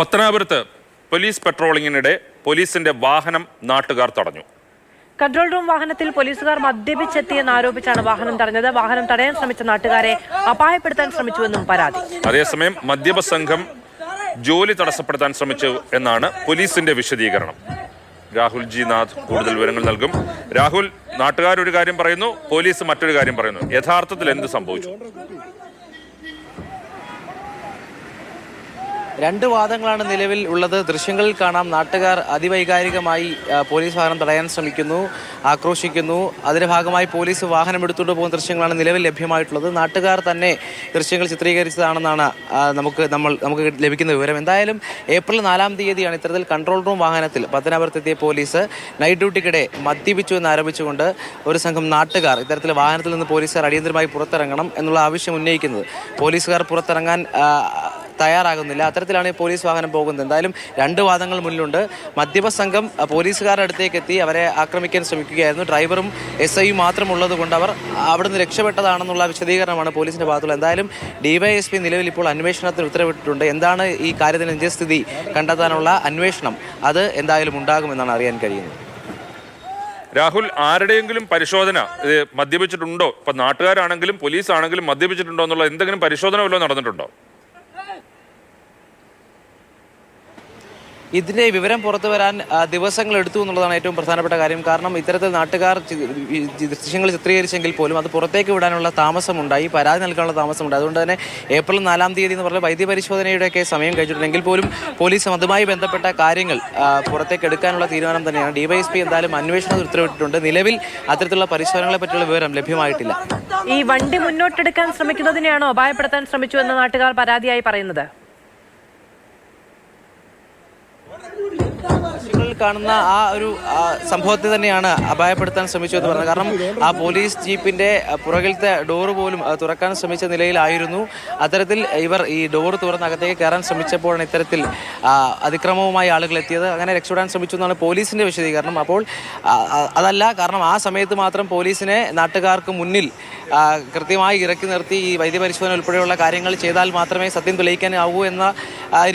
പത്തനാപുരത്ത് പോലീസ് പെട്രോളിങ്ങിനിടെ പോലീസിന്റെ വാഹനം നാട്ടുകാർ തടഞ്ഞു. കൺട്രോൾ റൂം വാഹനത്തിൽ പോലീസുകാർ മദ്യപിച്ചെത്തിയെന്ന് ആരോപിച്ചാണ് വാഹനം തടഞ്ഞത്. വാഹനം തടയാൻ ശ്രമിച്ച നാട്ടുകാരെ അപായപ്പെടുത്താൻ ശ്രമിച്ചുവെന്നും പരാതി. അതേസമയം മദ്യപ സംഘം ജോലി തടസ്സപ്പെടുത്താൻ ശ്രമിച്ചു എന്നാണ് പോലീസിന്റെ വിശദീകരണം. രാഹുൽ ജി നാഥ് കൂടുതൽ വിവരങ്ങൾ നൽകും. രാഹുൽ നാട്ടുകാർ ഒരു കാര്യം പറയുന്നു പോലീസ് മറ്റൊരു കാര്യം പറയുന്നു. യഥാർത്ഥത്തിൽ എന്ത് സംഭവിച്ചു? രണ്ട് വാദങ്ങളാണ് നിലവിൽ ഉള്ളത്. ദൃശ്യങ്ങളിൽ കാണാം. നാട്ടുകാർ അതിവൈകാരികമായി പോലീസ് വാഹനം തടയാൻ ശ്രമിക്കുന്നു ആക്രോശിക്കുന്നു. അതിന്റെ ഭാഗമായി പോലീസ് വാഹനം എടുത്തുകൊണ്ട് പോകുന്ന ദൃശ്യങ്ങളാണ് നിലവിൽ ലഭ്യമായിട്ടുള്ളത്. നാട്ടുകാർ തന്നെ ദൃശ്യങ്ങൾ ചിത്രീകരിച്ചതാണെന്നാണ് നമുക്ക് നമ്മൾ നമുക്ക് ലഭിക്കുന്ന വിവരം. എന്തായാലും ഏപ്രിൽ നാലാം തീയതിയാണ് ഇത്തരത്തിൽ കൺട്രോൾ റൂം വാഹനത്തിൽ പത്തനാപുരത്തെത്തിയ പോലീസ് നൈറ്റ് ഡ്യൂട്ടിക്കിടെ മദ്യപിച്ചു എന്ന് ആരോപിച്ചുകൊണ്ട് ഒരു സംഘം നാട്ടുകാർ ഇത്തരത്തിൽ വാഹനത്തിൽ നിന്ന് പോലീസുകാർ അടിയന്തരമായി പുറത്തിറങ്ങണം എന്നുള്ള ആവശ്യം ഉന്നയിക്കുന്നത്. പോലീസുകാർ പുറത്തിറങ്ങാൻ തയ്യാറാകുന്നില്ല. അത്തരത്തിലാണ് ഈ പോലീസ് വാഹനം പോകുന്നത്. എന്തായാലും രണ്ട് വാദങ്ങൾ മുന്നിലുണ്ട്. മദ്യപ സംഘം പോലീസുകാരുടെ അടുത്തേക്ക് എത്തി അവരെ ആക്രമിക്കാൻ ശ്രമിക്കുകയായിരുന്നു. ഡ്രൈവറും എസ് ഐയും മാത്രമുള്ളത് കൊണ്ട് അവർ അവിടുന്ന് രക്ഷപ്പെട്ടതാണെന്നുള്ള വിശദീകരണമാണ് പോലീസിന്റെ ഭാഗത്തുള്ളത്. എന്തായാലും ഡിവൈഎസ്പി നിലവിൽ ഇപ്പോൾ അന്വേഷണത്തിന് ഉത്തരവിട്ടിട്ടുണ്ട്. എന്താണ് ഈ കാര്യത്തിന് നിജസ്ഥിതി കണ്ടെത്താനുള്ള അന്വേഷണം? അത് എന്തായാലും ഉണ്ടാകുമെന്നാണ് അറിയാൻ കഴിയുന്നത്. രാഹുൽ ആരുടെയെങ്കിലും പരിശോധന ഇത് മദ്യപിച്ചിട്ടുണ്ടോ? ഇപ്പൊ നാട്ടുകാരാണെങ്കിലും പോലീസ് ആണെങ്കിലും മദ്യപിച്ചിട്ടുണ്ടോ എന്നുള്ള എന്തെങ്കിലും പരിശോധന വല്ലതും നടന്നിട്ടുണ്ടോ? ഇതിന്റെ വിവരം പുറത്തു വരാൻ ദിവസങ്ങൾ എടുത്തു എന്നുള്ളതാണ് ഏറ്റവും പ്രധാനപ്പെട്ട കാര്യം. കാരണം ഇത്തരത്തിൽ നാട്ടുകാർ ദൃശ്യങ്ങൾ ചിത്രീകരിച്ചെങ്കിൽ പോലും അത് പുറത്തേക്ക് വിടാനുള്ള താമസമുണ്ടായി പരാതി നൽകാനുള്ള താമസമുണ്ട് അതുകൊണ്ട് തന്നെ ഏപ്രിൽ നാലാം തീയതി എന്ന് പറഞ്ഞ പരിശോധനയുടെയൊക്കെ സമയം കഴിച്ചിട്ടുണ്ടെങ്കിൽ പോലും പോലീസ് അതുമായി ബന്ധപ്പെട്ട കാര്യങ്ങൾ പുറത്തേക്ക് എടുക്കാനുള്ള തീരുമാനം തന്നെയാണ്. ഡിവൈഎസ്പി എന്തായാലും അന്വേഷണം ഉത്തരവിട്ടിട്ടുണ്ട്. നിലവിൽ അത്തരത്തിലുള്ള പരിശോധനകളെ പറ്റിയുള്ള വിവരം ലഭ്യമായിട്ടില്ല. ഈ വണ്ടി മുന്നോട്ടെടുക്കാൻ ശ്രമിക്കുന്നതിനെയാണോ അപായപ്പെടുത്താൻ ശ്രമിച്ചു എന്ന് നാട്ടുകാർ പരാതിയായി പറയുന്നത്? ദൃശ്യങ്ങളിൽ കാണുന്ന ആ ഒരു സംഭവത്തെ തന്നെയാണ് അപായപ്പെടുത്താൻ ശ്രമിച്ചത് പറഞ്ഞത്. കാരണം ആ പോലീസ് ജീപ്പിന്റെ പുറകിലത്തെ ഡോറ് പോലും തുറക്കാൻ ശ്രമിച്ച നിലയിലായിരുന്നു. അത്തരത്തിൽ ഇവർ ഈ ഡോർ തുറന്ന് അകത്തേക്ക് കയറാൻ ശ്രമിച്ചപ്പോഴാണ് ഇത്തരത്തിൽ അതിക്രമവുമായി ആളുകൾ എത്തിയത്. അങ്ങനെ രക്ഷപ്പെടാൻ ശ്രമിച്ചു എന്നാണ് പോലീസിന്റെ വിശദീകരണം. അപ്പോൾ അതല്ല കാരണം ആ സമയത്ത് മാത്രം പോലീസിനെ നാട്ടുകാർക്ക് മുന്നിൽ കൃത്യമായി ഇറക്കി നിർത്തി ഈ വൈദ്യപരിശോധന ഉൾപ്പെടെയുള്ള കാര്യങ്ങൾ ചെയ്താൽ മാത്രമേ സത്യം തെളിയിക്കാനാവൂ എന്ന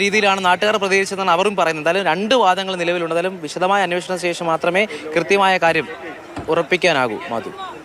രീതിയിലാണ് നാട്ടുകാർ പ്രതികരിച്ചതെന്നാണ് അവരും പറയുന്നത്. എന്തായാലും രണ്ട് വാദങ്ങൾ നിലവിലുണ്ട്. വിശദമായ അന്വേഷണ ശേഷം മാത്രമേ കൃത്യമായ കാര്യം ഉറപ്പിക്കാനാകൂ മാധു.